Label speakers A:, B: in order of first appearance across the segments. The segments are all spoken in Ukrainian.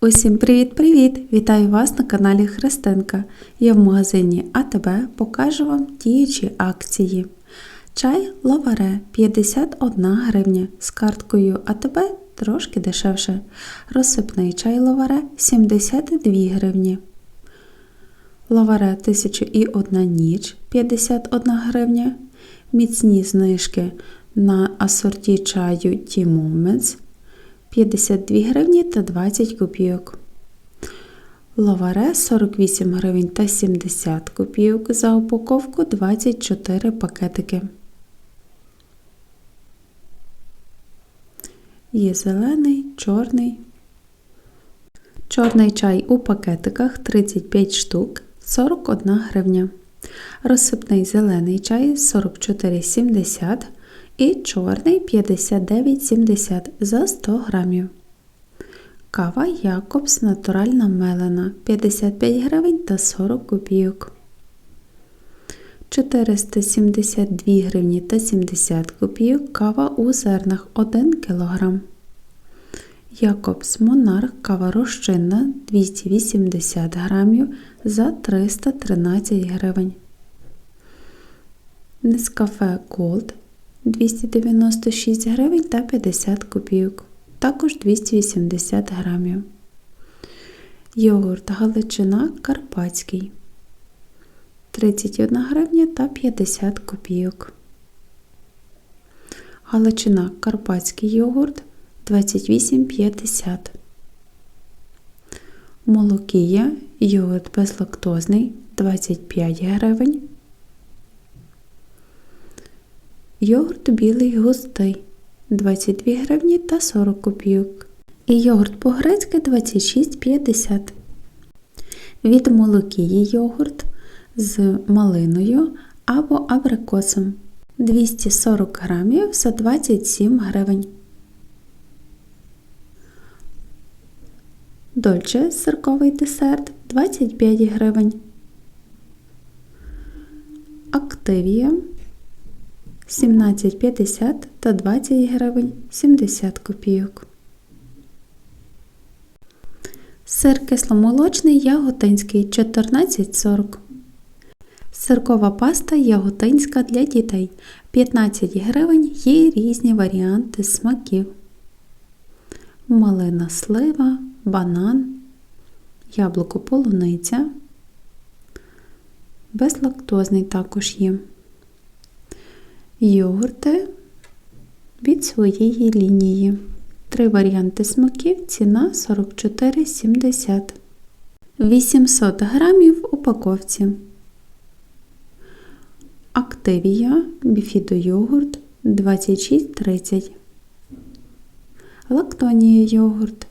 A: Усім привіт-привіт! Вітаю вас на каналі Христинка. Я в магазині АТБ покажу вам діючі акції. Чай Лаваре 51 гривня з карткою АТБ трошки дешевше. Розсипний чай Лаваре 72 гривні. Лаваре 1001 ніч 51 гривня. Міцні знижки на асорті чаю Tea Moments 52 гривні та 20 копійок. Лаваре 48 гривень та 70 копійок за упаковку 24 пакетики. Є зелений, чорний. Чорний чай у пакетиках 35 штук 41 гривня. Розсипний зелений чай 44,70 і чорний 59,70 за 100 грамів. Кава Якобс натуральна мелена 55 гривень та 40 копійок. 472 гривні та 70 копійок кава у зернах 1 кг. Якобс Монарх кава розчинна 280 грамів за 313 гривень. Нескафе Gold 296 гривень та 50 копійок, також 280 грамів. Йогурт Галичина Карпатський 31 гривня та 50 копійок. Галичина Карпатський йогурт 28,50. Молокія йогурт безлактозний 25 гривень. Йогурт білий густий 22 гривні та 40 копійок. І йогурт по-грецьки 26,50. Від молокії йогурт з малиною або абрикосом 240 грамів за 27 гривень. Дольче сирковий десерт 25 гривень. Активія 17,50 та 20 гривень 70 копійок. Сир кисломолочний яготинський 14,40. Сиркова паста яготинська для дітей 15 гривень є різні варіанти смаків. Малина слива, банан, яблуко полуниця. Безлактозний також є. Йогурти від своєї лінії. Три варіанти смаків, ціна 44,70. 800 грамів в упаковці. Активія біфідо-йогурт 26,30. Лактонія йогурт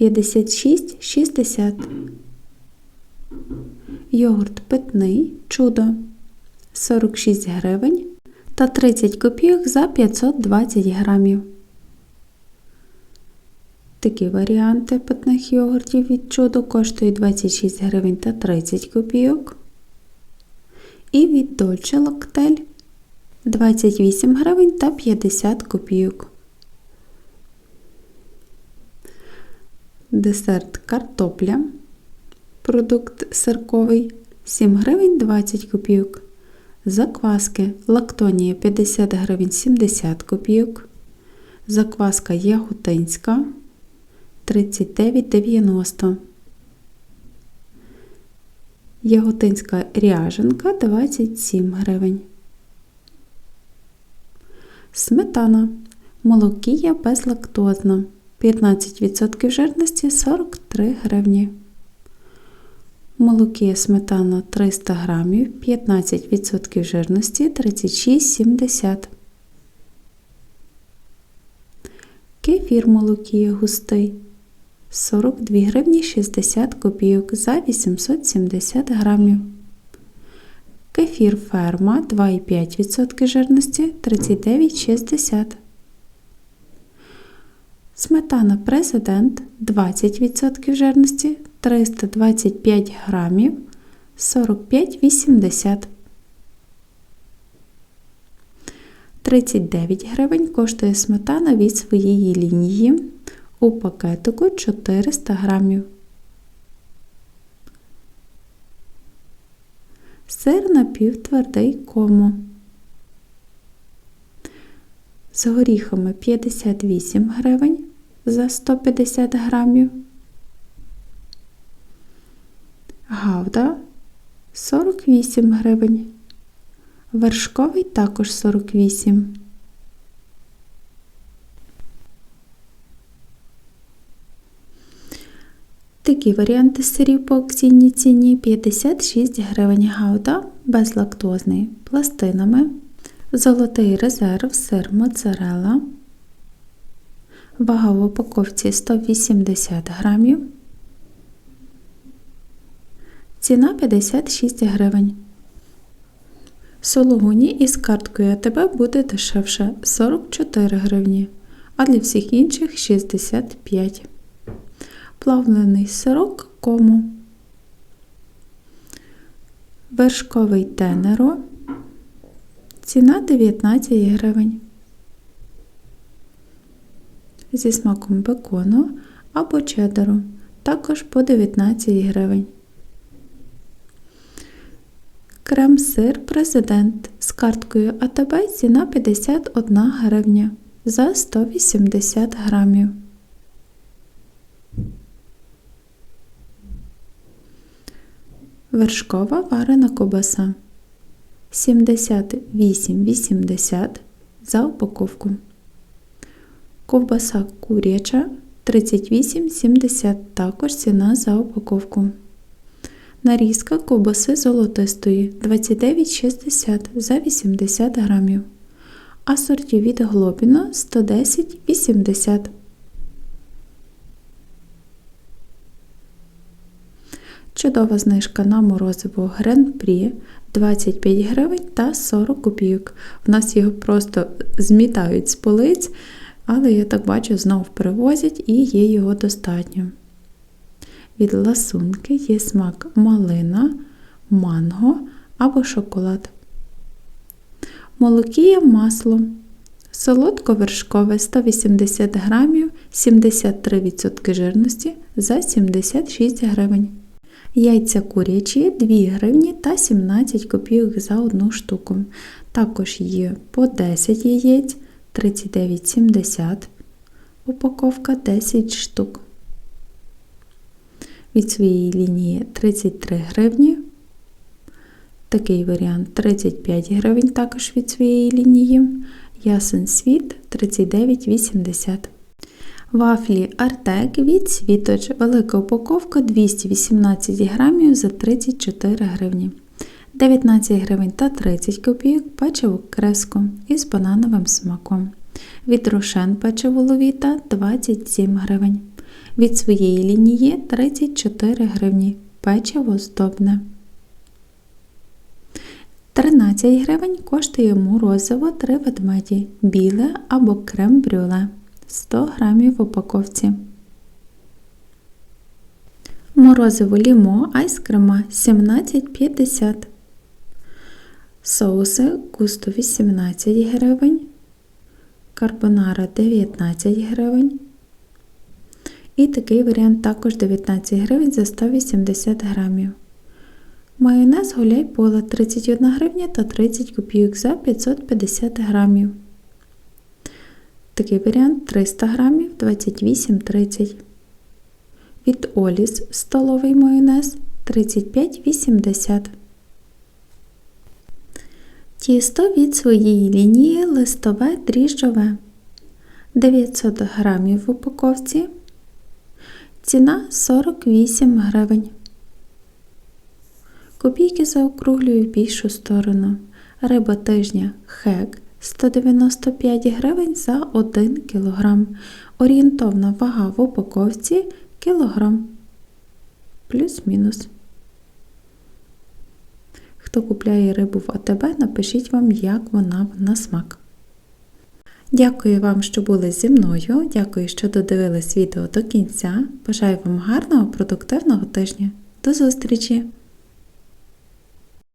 A: 56,60. Йогурт питний чудо 46 гривень та 30 копійок за 520 грамів. Такі варіанти питних йогуртів від чудо коштують 26 гривень та 30 копійок. І від Dolce Лактель 28 гривень та 50 копійок. Десерт картопля. Продукт сирковий 7 гривень 20 копійок. Закваски лактонія 50 гривень 70 копійок. Закваска яготинська 39,90. Яготинська ряженка 27 гривень. Сметана. Молокія безлактозна. 15% жирності 43 гривні. Молокія сметана 300 грамів, 15% жирності 36,70. Кефір молокія густий 42 гривні 60 копійок за 870 грамів. Кефір ферма 2,5% жирності 39,60. Сметана президент 20% жирності 325 грамів 45,80. 39 гривень коштує сметана від своєї лінії у пакетику 400 грамів. Сир напівтвердий кому. З горіхами 58 гривень за 150 грамів. 48 гривень. Вершковий також 48. Такі варіанти сирів по акційній ціні. 56 гривень. Гауда безлактозний. Пластинами, золотий резерв, сир моцарелла, вага в упаковці 180 грамів, ціна 56 гривень. Сологуні із карткою АТБ буде дешевше 44 гривні, а для всіх інших 65 плавлений сирок кому, вершковий тенеро, ціна 19 гривень. Зі смаком бекону або чедеру, також по 19 гривень. Крем-сир президент з карткою АТБ ціна 51 гривня за 180 грамів. Вершкова варена ковбаса 78,80 за упаковку. Ковбаса куряча 38,70 також ціна за упаковку. Нарізка ковбаси золотистої 29,60 за 80 грамів. Асорті від глобіна 110,80 Чудова знижка на морозиво Грен-Прі 25 гривень та 40 копійок. В нас його просто змітають з полиць, але я так бачу, знов привозять і є його достатньо. Від ласунки є смак малина, манго або шоколад. Молокіє масло. Солодко-вершкове 180 грамів, 73% жирності за 76 гривень. Яйця курячі 2 гривні та 17 копійок за одну штуку. Також є по 10 яєць 39,70. Упаковка 10 штук. Від своєї лінії 33 гривні. Такий варіант 35 гривень також від своєї лінії. Ясен світ 39,80. Вафлі Артек від Світоч. Велика упаковка 218 грамів за 34 гривні. 19 гривень та 30 копійок печиво креско із банановим смаком. Від Рошен печиво ловіта 27 гривень. Від своєї лінії 34 гривні. Печиво здобне. 13 гривень коштує морозиво 3 ведмеді. Біле або крем брюле. 100 грамів в упаковці. Морозиво лімо айскрема 17,50. Соуси густо 18 гривень. Карбонара 19 гривень. І такий варіант також 19 гривень за 180 грамів. Майонез гуляй поле 31 гривня та 30 копійок за 550 грамів. Такий варіант 300 грамів 28,30. Від Оліс столовий майонез 35,80. Тісто від своєї лінії листове дріжджове 900 грамів в упаковці. Ціна 48 гривень. Копійки заокруглюю в більшу сторону. Риба тижня хек 195 гривень за 1 кг. Орієнтовна вага в упаковці кілограм. Плюс-мінус. Хто купляє рибу в АТБ, напишіть вам, як вона на смак. Дякую вам, що були зі мною. Дякую, що додивились відео до кінця. Бажаю вам гарного, продуктивного тижня. До зустрічі!